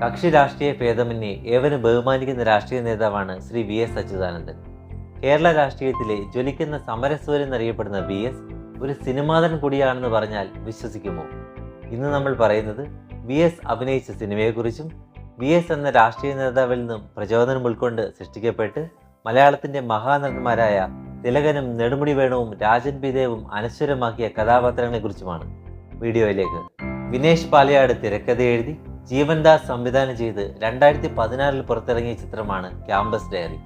കക്ഷി രാഷ്ട്രീയ ഭേദമന്യേ ഏവരും ബഹുമാനിക്കുന്ന രാഷ്ട്രീയ നേതാവാണ് ശ്രീ വി എസ് അച്യുതാനന്ദൻ. കേരള രാഷ്ട്രീയത്തിലെ ജ്വലിക്കുന്ന സമരസൂര്യൻ എന്നറിയപ്പെടുന്ന വി എസ് ഒരു സിനിമാതൻ കൂടിയാണെന്ന് പറഞ്ഞാൽ വിശ്വസിക്കുമോ? ഇന്ന് നമ്മൾ പറയുന്നത് വി എസ് അഭിനയിച്ച സിനിമയെക്കുറിച്ചും വി എസ് എന്ന രാഷ്ട്രീയ നേതാവിൽ നിന്നും പ്രചോദനം ഉൾക്കൊണ്ട് സൃഷ്ടിക്കപ്പെട്ട് മലയാളത്തിന്റെ മഹാനടന്മാരായ തിലകനും നെടുമുടി വേണുവും രാജൻ പി ദേവും അനശ്വരമാക്കിയ കഥാപാത്രങ്ങളെക്കുറിച്ചുമാണ്. വീഡിയോയിലേക്ക് വിനേഷ് പാലയാട് തിരക്കഥ എഴുതി ജീവൻദാസ് സംവിധാനം ചെയ്ത് രണ്ടായിരത്തി പതിനാറിൽ പുറത്തിറങ്ങിയ ചിത്രമാണ് ക്യാമ്പസ് ഡയറി.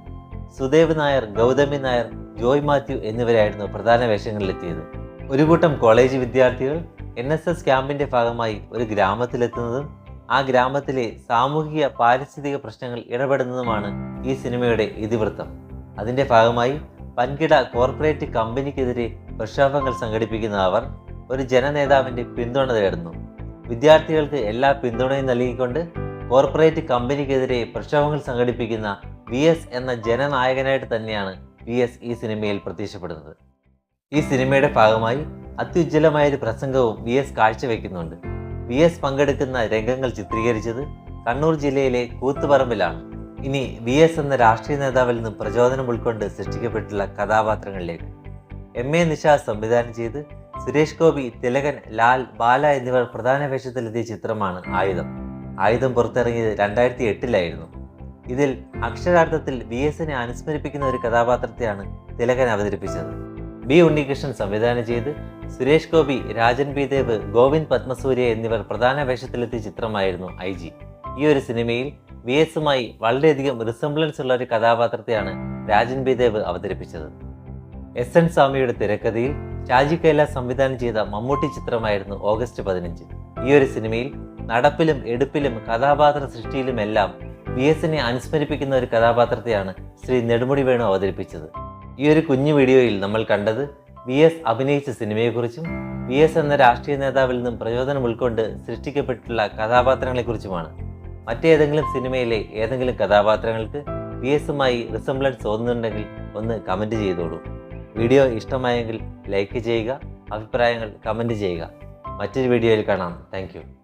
സുദേവ് നായർ ഗൗതമി നായർ ജോയ് മാത്യു എന്നിവരായിരുന്നു പ്രധാന വേഷങ്ങളിലെത്തിയത്. ഒരു കൂട്ടം കോളേജ് വിദ്യാർത്ഥികൾ എൻ എസ് എസ് ക്യാമ്പിന്റെ ഭാഗമായി ഒരു ഗ്രാമത്തിലെത്തുന്നതും ആ ഗ്രാമത്തിലെ സാമൂഹിക പാരിസ്ഥിതിക പ്രശ്നങ്ങൾ ഇടപെടുന്നതുമാണ് ഈ സിനിമയുടെ ഇതിവൃത്തം. അതിന്റെ ഭാഗമായി വൻകിട കോർപ്പറേറ്റ് കമ്പനിക്കെതിരെ പ്രക്ഷോഭങ്ങൾ സംഘടിപ്പിക്കുന്ന അവർ ഒരു ജനനേതാവിന്റെ പിന്തുണ തേടുന്നു. വിദ്യാർത്ഥികൾക്ക് എല്ലാ പിന്തുണയും നൽകിക്കൊണ്ട് കോർപ്പറേറ്റ് കമ്പനിക്കെതിരെ പ്രക്ഷോഭങ്ങൾ സംഘടിപ്പിക്കുന്ന വി എസ് എന്ന ജനനായകനായിട്ട് തന്നെയാണ് വി എസ് ഈ സിനിമയിൽ പ്രത്യക്ഷപ്പെടുന്നത്. ഈ സിനിമയുടെ ഭാഗമായി അത്യുജ്വലമായ ഒരു പ്രസംഗവും വി എസ് കാഴ്ചവെക്കുന്നുണ്ട്. വി എസ് പങ്കെടുക്കുന്ന രംഗങ്ങൾ ചിത്രീകരിച്ചത് കണ്ണൂർ ജില്ലയിലെ കൂത്തുപറമ്പിലാണ്. ഇനി വി എസ് എന്ന രാഷ്ട്രീയ നേതാവിൽ നിന്ന് പ്രചോദനം ഉൾക്കൊണ്ട് സൃഷ്ടിക്കപ്പെട്ടുള്ള കഥാപാത്രങ്ങളിലേക്ക്. എം എ നിഷ സംവിധാനം ചെയ്ത് സുരേഷ് ഗോപി തിലകൻ ലാൽ ബാല എന്നിവർ പ്രധാന വേഷത്തിലെത്തിയ ചിത്രമാണ് ആയുധം. ആയുധം പുറത്തിറങ്ങിയത് രണ്ടായിരത്തി എട്ടിലായിരുന്നു. ഇതിൽ അക്ഷരാർത്ഥത്തിൽ വി എസിനെ അനുസ്മരിപ്പിക്കുന്ന ഒരു കഥാപാത്രത്തെയാണ് തിലകൻ അവതരിപ്പിച്ചത്. ബി ഉണ്ണികൃഷ്ണൻ സംവിധാനം ചെയ്ത് സുരേഷ് ഗോപി രാജൻ പി ദേവ് ഗോവിന്ദ് പത്മസൂര്യ എന്നിവർ പ്രധാന വേഷത്തിലെത്തിയ ചിത്രമായിരുന്നു ഐ ജി. ഈ ഒരു സിനിമയിൽ വി എസുമായി വളരെയധികം റിസംബ്ലൻസ് ഉള്ള ഒരു കഥാപാത്രത്തെയാണ് രാജൻ ബി ദേവ് അവതരിപ്പിച്ചത്. എസ് എൻ സ്വാമിയുടെ തിരക്കഥയിൽ ഷാജി കൈലാസ് സംവിധാനം ചെയ്ത മമ്മൂട്ടി ചിത്രമായിരുന്നു ഓഗസ്റ്റ് പതിനഞ്ച്. ഈ ഒരു സിനിമയിൽ നടപ്പിലും എടുപ്പിലും കഥാപാത്ര സൃഷ്ടിയിലുമെല്ലാം വി എസിനെ അനുസ്മരിപ്പിക്കുന്ന ഒരു കഥാപാത്രത്തെയാണ് ശ്രീ നെടുമുടി വേണു അവതരിപ്പിച്ചത്. ഈ ഒരു കുഞ്ഞു വീഡിയോയിൽ നമ്മൾ കണ്ടത് വി എസ് അഭിനയിച്ച സിനിമയെക്കുറിച്ചും വി എസ് എന്ന രാഷ്ട്രീയ നേതാവിൽ നിന്നും പ്രചോദനം ഉൾക്കൊണ്ട് സൃഷ്ടിക്കപ്പെട്ടിട്ടുള്ള കഥാപാത്രങ്ങളെക്കുറിച്ചുമാണ്. മറ്റേതെങ്കിലും സിനിമയിലെ ഏതെങ്കിലും കഥാപാത്രങ്ങൾക്ക് വി എസുമായി റിസംബ്ലൻസ് തോന്നുന്നുണ്ടെങ്കിൽ ഒന്ന് കമന്റ് ചെയ്തോളൂ. വീഡിയോ ഇഷ്ടമായെങ്കിൽ ലൈക്ക് ചെയ്യുക അഭിപ്രായങ്ങൾ കമന്റ് ചെയ്യുക. മറ്റൊരു വീഡിയോയിൽ കാണാം. താങ്ക്